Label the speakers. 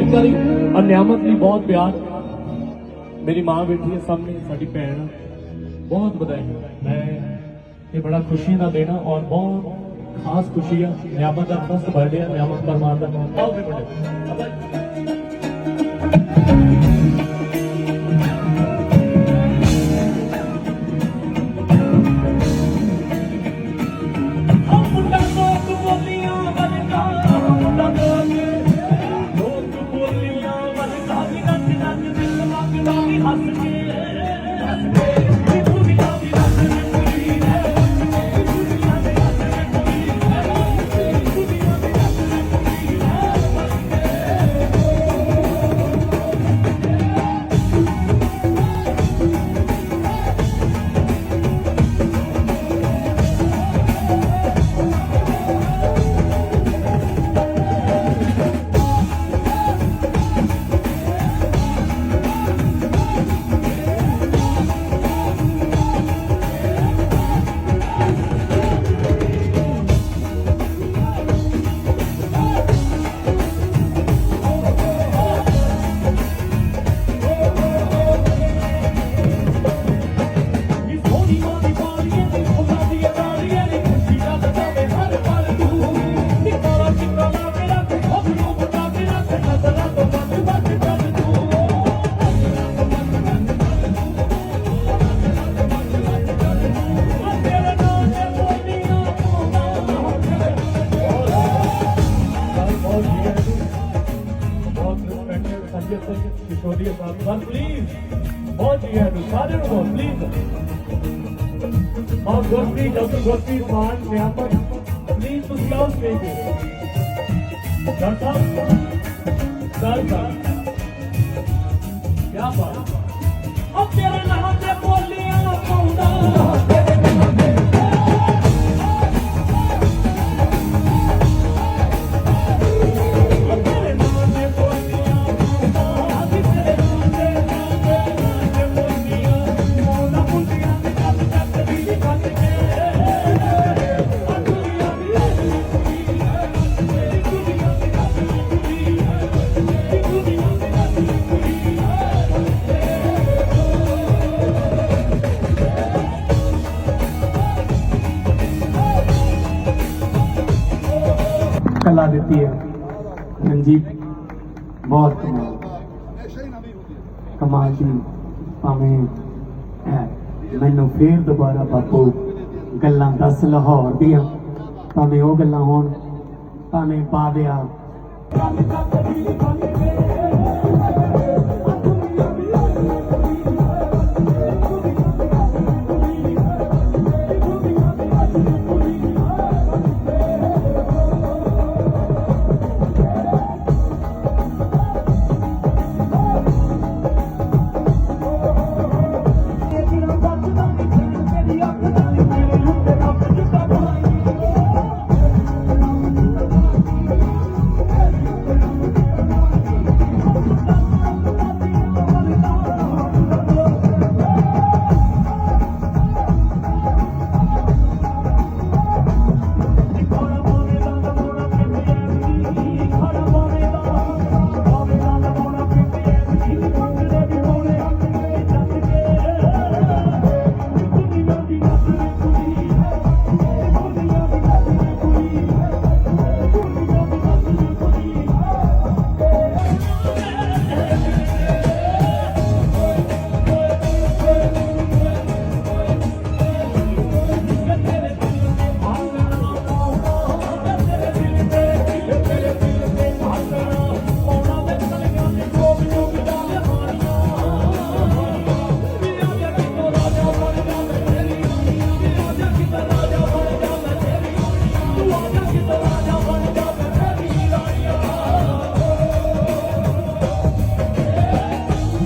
Speaker 1: ਇੱਕ ਵਾਰੀ ਔਰ ਨਿਆਮਤ ਲਈ ਬਹੁਤ ਪਿਆਰ। ਮੇਰੀ ਮਾਂ ਬੈਠੀ ਹੈ ਸਾਹਮਣੇ, ਸਾਡੀ ਭੈਣ। ਬਹੁਤ ਵਧਾਈ। ਮੈਂ ਇਹ ਬੜਾ ਖੁਸ਼ੀ ਦਾ ਦਿਨ ਆ ਔਰ ਬਹੁਤ ਖਾਸ ਖੁਸ਼ੀ ਆ। ਨਿਆਮਤ ਦਾ ਫਸਟ ਬਰਥਡੇ ਆ, ਨਿਆਮਤ ਪਰਮਾਰ ਦਾ। ਬਹੁਤ ਵੀ ਸਿੰਘ ਕਿਸ਼ੋਰੀਆ ਸਾਹਿਬ ਸਰ ਪਲੀਜ਼ ਬਹੁਤ ਜੀਆ ਨੂੰ ਸਾਰੇ ਨੂੰ ਬਹੁਤ ਪਲੀਜ਼ ਔਰ ਗੋਪੀ ਡਾਕਟਰ ਗੋਪੀ ਮਾਨ ਨਿਆਪਕ ਪਲੀਜ਼ ਤੁਸੀਂ ਆਓ ਸਟੇਜ ਤੇ ਸਰ ਸਾਹਿਬ
Speaker 2: ਕਲਾ ਦਿੱਤੀ ਹੈ। ਰਣਜੀਤ ਬਹੁਤ ਕਮਾਲ। ਕਮਾਲ ਜੀ ਭਾਵੇਂ ਹੈ, ਮੈਨੂੰ ਫੇਰ ਦੁਬਾਰਾ ਬਾਪੂ ਗੱਲਾਂ ਦੱਸ ਲਾਹੌਰ ਦੀਆਂ। ਭਾਵੇਂ ਉਹ ਗੱਲਾਂ ਹੋਣ ਭਾਵੇਂ ਪਾ